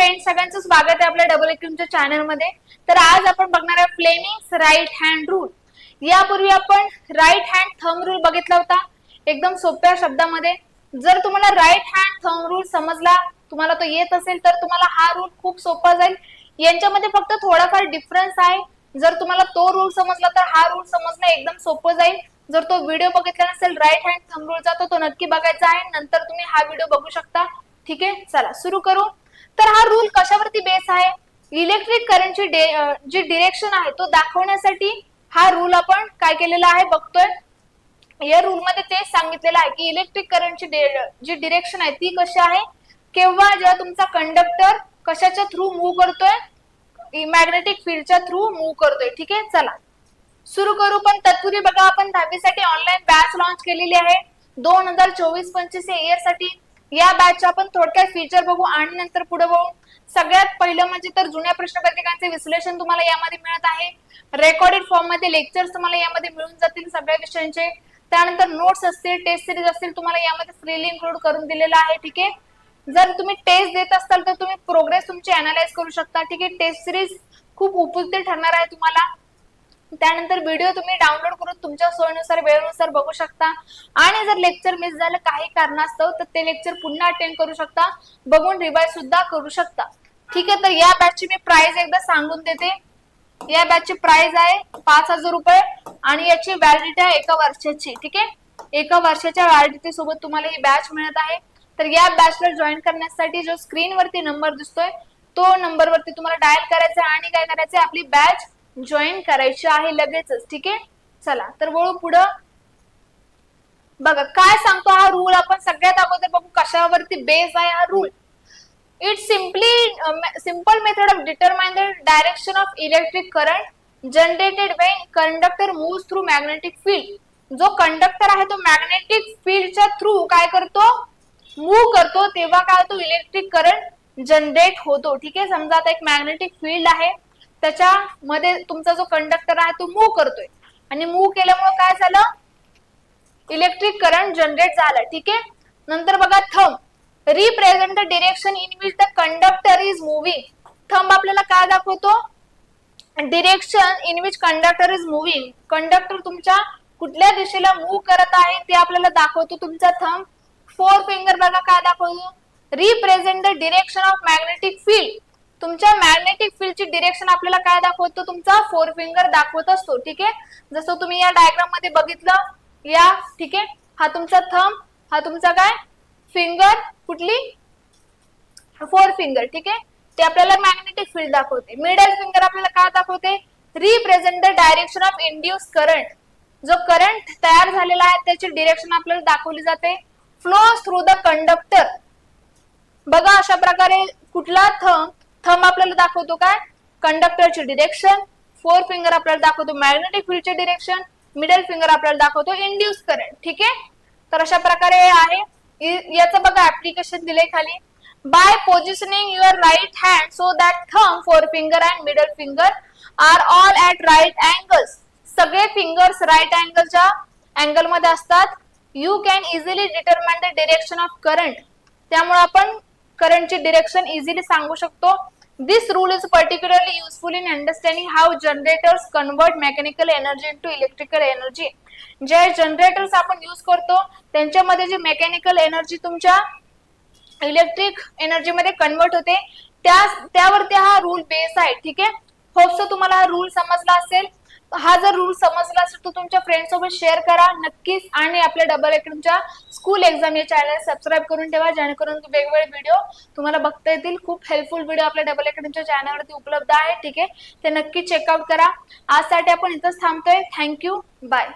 Friends सगळ्यांचं स्वागत आहे आपल्या डबल एक्यूमच्या चॅनलमध्ये. तर आज आपण बघणार आहे फ्लेमिंग राईट हँड रूल यापूर्वी आपण राईट हँड थंब रूल बघितला होता एकदम सोप्या शब्दामध्ये. जर तुम्हाला राईट हँड थंब रूल समजला तुम्हाला तो येत असेल तर तुम्हाला हा रूल खूप सोपा जाईल. यांच्यामध्ये फक्त थोडाफार डिफरन्स आहे. जर तुम्हाला तो रूल समजला तर हा रूल समजणं एकदम सोपं जाईल. जर तो व्हिडिओ बघितला नसेल राईट हँड थंब रूलचा तर तो नक्की बघायचा आहे. नंतर तुम्ही हा व्हिडिओ बघू शकता. ठीक आहे? चला सुरू करू. तर हा रूल कशावरती बेस आहे? इलेक्ट्रिक करंटची जी डिरेक्शन आहे तो दाखवण्यासाठी हा रूल आपण काय केलेला आहे बघतोय? या रूल मध्ये तेच सांगितलेलं आहे की इलेक्ट्रिक करंटची जी डिरेक्शन आहे ती कशी आहे? केव्हा जेव्हा तुमचा कंडक्टर कशाच्या थ्रू मूव्ह करतोय? मॅग्नेटिक फील्डच्या थ्रू मूव्ह करतोय. ठीक आहे? चला. सुरू करू पण तत्पूर्वी बघा आपण दहावीसाठी ऑनलाईन बॅच लॉन्च केलेली आहे. दोन हजार चोवीस पंचवीस या इयरसाठी या बॅच आपण थोडक्यात फीचर बघू आणि नंतर पुढे बघू. सगळ्यात पहिलं म्हणजे तर जुन्या प्रश्नपत्रिकांचे विश्लेषण तुम्हाला यामध्ये मिळत आहे. रेकॉर्डेड फॉर्ममध्ये लेक्चर्स तुम्हाला यामध्ये मिळून जातील सगळ्या विषयांचे. त्यानंतर नोट्स असतील टेस्ट सिरीज असतील तुम्हाला यामध्ये फ्रीली इन्क्लूड करून दिलेला आहे ठीक आहे? जर तुम्ही टेस्ट देत असाल तर तुम्ही प्रोग्रेस तुमची अनालाइज करू शकता ठीक आहे? टेस्ट सिरीज खूप उपयुक्त ठरणार आहे तुम्हाला. त्यानंतर व्हिडिओ तुम्ही डाउनलोड करून तुमच्या सोयीनुसार वेळेनुसार बघू शकता. आणि जर लेक्चर मिस झालं काही कारणास्तव तर ते लेक्चर पुन्हा अटेंड करू शकता. बघून रिवाइज सुद्धा करू शकता. ठीक आहे तर या बॅचची मी प्राइस एकदा सांगून देते. या बॅचची प्राइस आहे पाच हजार रुपये आणि याची व्हॅलिडिटी आहे एका वर्षाची. ठीक आहे? एका वर्षाच्या व्हॅलिडिटी सोबत तुम्हाला ही बॅच मिळत आहे. तर या बॅचला जॉईन करण्यासाठी जो स्क्रीनवरती नंबर दिसतोय तो नंबरवरती तुम्हाला डायल करायचा आणि काय करायचं आपली बॅच जॉईन करायची आहे लगेचच ठीक आहे? चला तर वळू पुढं. बघा काय सांगतो हा रूल आपण सगळ्यात अगोदर बघू कशावरती बेस आहे हा rule it simply simple method of determine the direction of electric current generated when conductor move through magnetic field जो कंडक्टर आहे तो मॅग्नेटिक फील्डच्या थ्रू काय करतो? मूव्ह करतो. तेव्हा काय होतो? इलेक्ट्रिक करंट जनरेट होतो. ठीक आहे? समजा आता एक मॅग्नेटिक फील्ड आहे. त्याच्यामध्ये तुमचा जो कंडक्टर आहे तो मूव्ह करतोय. आणि मूव्ह केल्यामुळे काय झालं? इलेक्ट्रिक करंट जनरेट झालं ठीक आहे? नंतर बघा thumb represent the direction in which the conductor is moving thumb आपल्याला काय दाखवतो? Direction in which conductor is moving conductor तुमच्या कुठल्या दिशेला मूव्ह करत आहे ते आपल्याला दाखवतो तुमचा थंब फोर फिंगर बघा काय दाखवतो? Represent the direction of magnetic field तुमच्या मॅग्नेटिक फील्डची डिरेक्शन आपल्याला काय दाखवतो? तुमचा फोर फिंगर दाखवत असतो ठीक आहे? जसं तुम्ही या डायग्राममध्ये बघितलं या ठीक आहे? हा तुमचा थंब हा तुमचा काय? फिंगर कुठली? फोर फिंगर ठीक आहे? ते आपल्याला मॅग्नेटिक फील्ड दाखवते. मिडल फिंगर आपल्याला काय दाखवते? Represent the direction of induce current जो करंट तयार झालेला आहे त्याची डिरेक्शन आपल्याला दाखवली जाते. फ्लो थ्रू द कंडक्टर बघा अशा प्रकारे कुठला थंब थंब आपल्याला दाखवतो काय? कंडक्टरची डिरेक्शन फोर फिंगर आपल्याला दाखवतो मॅग्नेटिक फील्डचे डिरेक्शन मिडल फिंगर आपल्याला दाखवतो इंड्यूस करंट ठीक आहे? तर अशा प्रकारे हे आहे. याचं बघा ऍप्लिकेशन दिले खाली. By positioning your right hand so that thumb four finger and middle finger are all at right angles सगळे फिंगर्स राईट अँगलच्या अँगलमध्ये असतात. You can easily determine the direction of current त्यामुळे आपण करंटचे डिरेक्शन इझिली सांगू शकतो. This rule is particularly useful in understanding how generators convert mechanical energy into electrical energy जे जनरेटर्स आपण युज करतो त्यांच्यामध्ये जी मेकॅनिकल एनर्जी तुमच्या इलेक्ट्रिक एनर्जी मध्ये कन्वर्ट होते त्या त्यावरती हा रूल बेस आहे ठीक आहे? होप्स तुम्हाला हा रूल समजला असेल. हा जर रूल समजला असेल तर तुमच्या फ्रेंड सोबत शेअर करा. नक्कीच. आणि आपल्या डबल अकॅडमीच्या स्कूल एक्झाम या चॅनल सबस्क्राईब करून ठेवा जेणेकरून वेगवेगळे व्हिडिओ तुम्हाला बघता येतील. खूप हेल्पफुल व्हिडिओ आपल्या डबल अकॅडमीच्या चॅनलवरती उपलब्ध आहे. ठीक आहे? ते नक्की चेकआउट करा. आजसाठी आपण इथंच थांबतोय. Thank you bye